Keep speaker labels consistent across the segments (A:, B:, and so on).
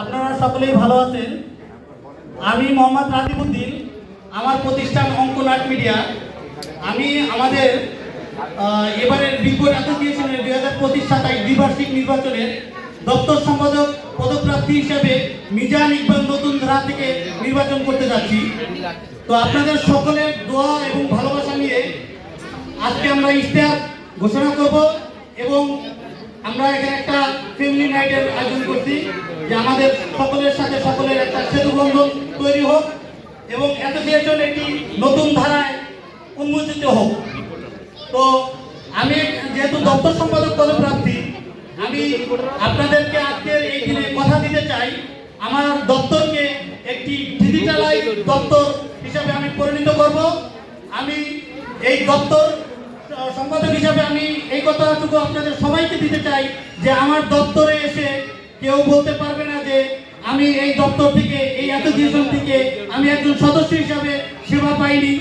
A: আপনারা সকলেই ভালো আছেন। আমি মোহাম্মদ রাজিবুদ্দিন, আমার প্রতিষ্ঠান অঙ্কন আর্ট মিডিয়া। আমি আমাদের এবারের বিজ্ঞান অ্যাসোসিয়েশনের দুই হাজার পঁচিশ সাতাশ দ্বিবার্ষিক নির্বাচনের দপ্তর সম্পাদক, পদপ্রার্থী হিসেবে মিজান ইকবাল নতুন ধারা থেকে নির্বাচন করতে যাচ্ছি। তো আপনাদের সকলের দোয়া এবং ভালোবাসা নিয়ে আজকে আমরা ইশতেহার ঘোষণা করব এবং আমরা এখানে একটা ফ্যামিলি নাইটের আয়োজন করছি, যে আমাদের সকলের সাথে সকলের একটা সেতু বন্ধন তৈরি হোক এবং অ্যাসোসিয়েশন একটি নতুন ধারায় উন্মোচিত হোক। তো আমি যেহেতু দপ্তর সম্পাদক পদপ্রার্থী, আমি আপনাদেরকে আজকের এই দিনে কথা দিতে চাই। আমার দপ্তরকে একটি ডিজিটালাইজ দপ্তর হিসাবে আমি পরিণত করব। আমি এই দপ্তর সম্পাদক হিসাবে আমি এই কথাটুকু আপনাদের সবাইকে দিতে চাই যে আমার দপ্তরে এসে কেউ বলতে পারবে না যে আমি এই দপ্তর থেকে, এই অ্যাসোসিয়েশন থেকে আমি একজন সদস্য হিসাবে সেবা পাইনি।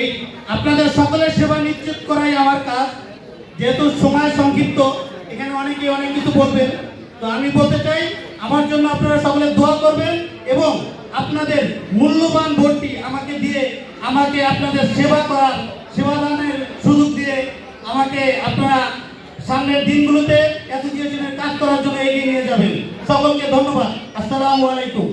A: এই আপনাদের সকলের সেবা নিশ্চিত করাই আমার কাজ। যেহেতু সময় সংক্ষিপ্ত, এখানে অনেকে অনেক কিছু বলবেন। তো আমি বলতে চাই, আমার জন্য আপনারা সকলে দোয়া করবেন এবং আপনাদের মূল্যবান ভোটটি আমাকে দিয়ে আমাকে আপনাদের সেবা করার দিয়ে আমাকে আপনারা সামনের দিনগুলোতে অ্যাসোসিয়েশনের কাজ করার জন্য এগিয়ে নিয়ে যাবেন। সকলকে ধন্যবাদ। আসসালামু আলাইকুম।